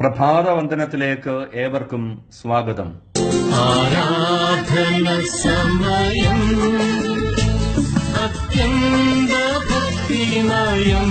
പ്രഭാതവന്ദനത്തിലേക്ക് ഏവർക്കും സ്വാഗതം. ആരാധന സമയം അത്യന്ത ഭക്തിമയം.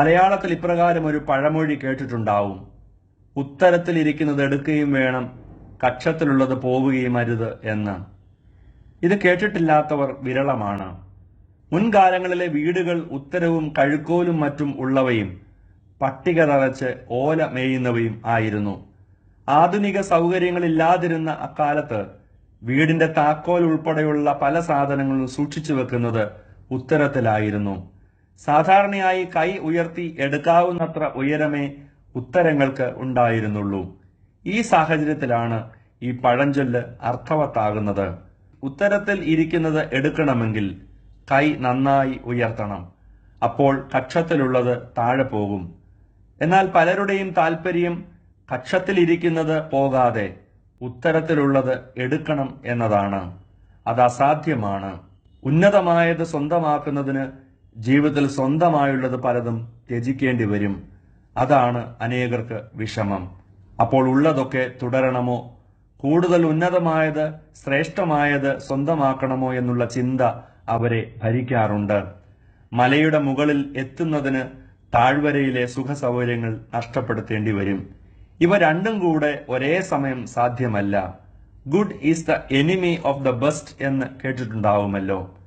മലയാളത്തിൽ ഇപ്രകാരം ഒരു പഴമൊഴി കേട്ടിട്ടുണ്ടാവും. ഉത്തരത്തിൽ ഇരിക്കുന്നത് എടുക്കുകയും വേണം കക്ഷത്തിലുള്ളത് പോവുകയും അരുത് എന്ന്. ഇത് കേട്ടിട്ടില്ലാത്തവർ വിരളമാണ്. മുൻകാലങ്ങളിലെ വീടുകൾ ഉത്തരവും കഴുക്കോലും മറ്റും ഉള്ളവയും പട്ടിക തറച്ച് ഓല മേയുന്നവയും ആയിരുന്നു. ആധുനിക സൗകര്യങ്ങളില്ലാതിരുന്ന അക്കാലത്ത് വീടിന്റെ താക്കോൽ ഉൾപ്പെടെയുള്ള പല സാധനങ്ങളും സൂക്ഷിച്ചു വെക്കുന്നത് ഉത്തരത്തിലായിരുന്നു. സാധാരണയായി കൈ ഉയർത്തി എടുക്കാവുന്നത്ര ഉയരമേ ഉത്തരങ്ങൾക്ക് ഉണ്ടായിരുന്നുള്ളൂ. ഈ സാഹചര്യത്തിലാണ് ഈ പഴഞ്ചൊല്ല് അർത്ഥവത്താകുന്നത്. ഉത്തരത്തിൽ ഇരിക്കുന്നത് എടുക്കണമെങ്കിൽ കൈ നന്നായി ഉയർത്തണം. അപ്പോൾ കക്ഷത്തിലുള്ളത് താഴെ പോകും. എന്നാൽ പലരുടെയും താല്പര്യം കക്ഷത്തിലിരിക്കുന്നത് പോകാതെ ഉത്തരത്തിലുള്ളത് എടുക്കണം എന്നതാണ്. അത് അസാധ്യമാണ്. ഉന്നതമായത് സ്വന്തമാക്കുന്നതിന് ജീവിതത്തിൽ സ്വന്തമായുള്ളത് പലതും ത്യജിക്കേണ്ടി വരും. അതാണ് അനേകർക്ക് വിഷമം. അപ്പോൾ ഉള്ളതൊക്കെ തുടരണമോ? കൂടുതൽ ഉന്നതമായത് ശ്രേഷ്ഠമായത് സ്വന്തമാക്കണമോ എന്നുള്ള ചിന്ത അവരെ ഭരിക്കാറുണ്ട്. മലയുടെ മുകളിൽ എത്തുന്നതിന് താഴ്വരയിലെ സുഖ സൗകര്യങ്ങൾ നഷ്ടപ്പെടുത്തേണ്ടി വരും. ഇവ രണ്ടും കൂടെ ഒരേ സമയം സാധ്യമല്ല. Good is the enemy of the best എന്ന് കേട്ടിട്ടുണ്ടാവുമല്ലോ.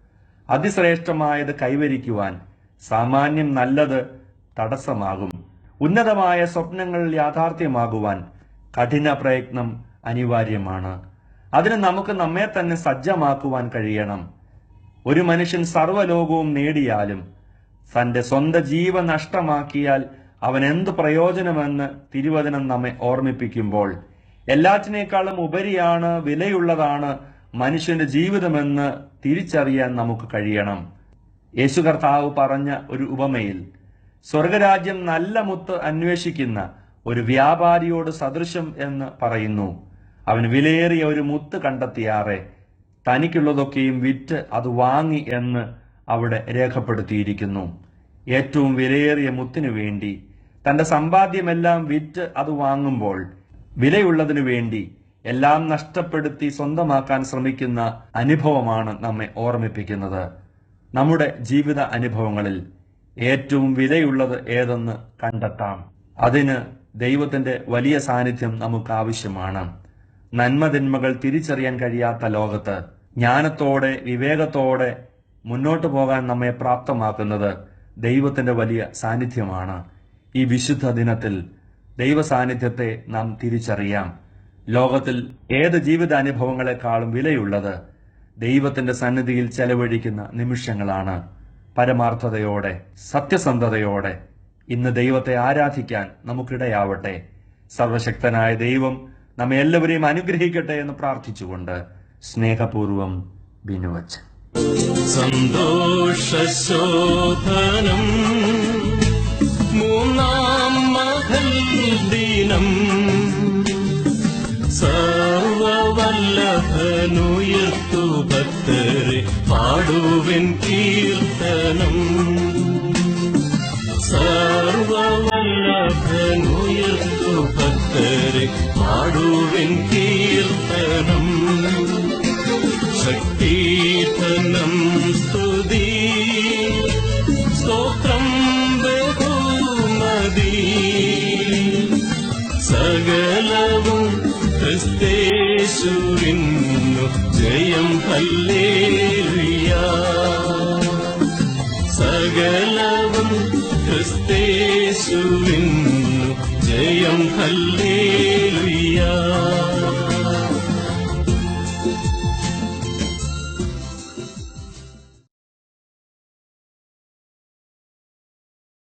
അതിശ്രേഷ്ഠമായത് കൈവരിക്കുവാൻ സാമാന്യം നല്ലത് തടസ്സമാകും. ഉന്നതമായ സ്വപ്നങ്ങൾ യാഥാർത്ഥ്യമാകുവാൻ കഠിന പ്രയത്നം അനിവാര്യമാണ്. അതിന് നമുക്ക് നമ്മെ തന്നെ സജ്ജമാക്കുവാൻ കഴിയണം. ഒരു മനുഷ്യൻ സർവലോകവും നേടിയാലും തന്റെ സ്വന്തം ജീവ നഷ്ടമാക്കിയാൽ അവൻ എന്ത് പ്രയോജനമെന്ന് തിരുവചനം നമ്മെ ഓർമ്മിപ്പിക്കുമ്പോൾ എല്ലാറ്റിനേക്കാളും ഉപരിയാണ് വിലയുള്ളതാണ് മനുഷ്യന്റെ ജീവിതമെന്ന് തിരിച്ചറിയാൻ നമുക്ക് കഴിയണം. യേശു കർത്താവ് പറഞ്ഞ ഒരു ഉപമയിൽ സ്വർഗരാജ്യം നല്ല മുത്ത് അന്വേഷിക്കുന്ന ഒരു വ്യാപാരിയോട് സദൃശം എന്ന് പറയുന്നു. അവൻ വിലയേറിയ ഒരു മുത്ത് കണ്ടെത്തിയാറെ തനിക്കുള്ളതൊക്കെയും വിറ്റ് അത് വാങ്ങി എന്ന് അവിടെ രേഖപ്പെടുത്തിയിരിക്കുന്നു. ഏറ്റവും വിലയേറിയ മുത്തിനു വേണ്ടി തന്റെ സമ്പാദ്യമെല്ലാം വിറ്റ് അത് വാങ്ങുമ്പോൾ വിലയുള്ളതിനു വേണ്ടി എല്ലാം നഷ്ടപ്പെടുത്തി സ്വന്തമാക്കാൻ ശ്രമിക്കുന്ന അനുഭവമാണ് നമ്മെ ഓർമ്മിപ്പിക്കുന്നത്. നമ്മുടെ ജീവിത അനുഭവങ്ങളിൽ ഏറ്റവും വിലയുള്ളത് ഏതെന്ന് കണ്ടെത്താം. അതിന് ദൈവത്തിന്റെ വലിയ സാന്നിധ്യം നമുക്ക് ആവശ്യമാണ് നന്മതിന്മകൾ തിരിച്ചറിയാൻ കഴിയാത്ത ലോകത്ത് ജ്ഞാനത്തോടെ വിവേകത്തോടെ മുന്നോട്ട് പോകാൻ നമ്മെ പ്രാപ്തമാക്കുന്നത് ദൈവത്തിന്റെ വലിയ സാന്നിധ്യമാണ്. ഈ വിശുദ്ധ ദിനത്തിൽ ദൈവ സാന്നിധ്യത്തെ നാം തിരിച്ചറിയാം. ലോകത്തിൽ ഏത് ജീവിതാനുഭവങ്ങളെക്കാളും വിലയുള്ളത് ദൈവത്തിന്റെ സന്നിധിയിൽ ചെലവഴിക്കുന്ന നിമിഷങ്ങളാണ്. പരമാർത്ഥതയോടെ സത്യസന്ധതയോടെ ഇന്ന് ദൈവത്തെ ആരാധിക്കാൻ നമുക്കിടയാവട്ടെ. സർവശക്തനായ ദൈവം നമ്മെ എല്ലാവരെയും അനുഗ്രഹിക്കട്ടെ എന്ന് പ്രാർത്ഥിച്ചുകൊണ്ട് സ്നേഹപൂർവം ബിനുവച്ചൻ സന്തോഷശോഭനം. പാടുവിൻ കീർത്തനം. സർവവല്ലഭനുയർത്തു ഭക്തരെ പാടുവിൻ കീർത്തനം. ശക്തീർത്തനം സ്തുതി. സ്തോത്രം ബഹുമതി. സകലവും ക്രിസ്തേശുവിന്നു ജയം ഹല്ലേലൂയ സകലവും ക്രിസ്തേശുവിൻ ജയം ഹല്ലേലൂയ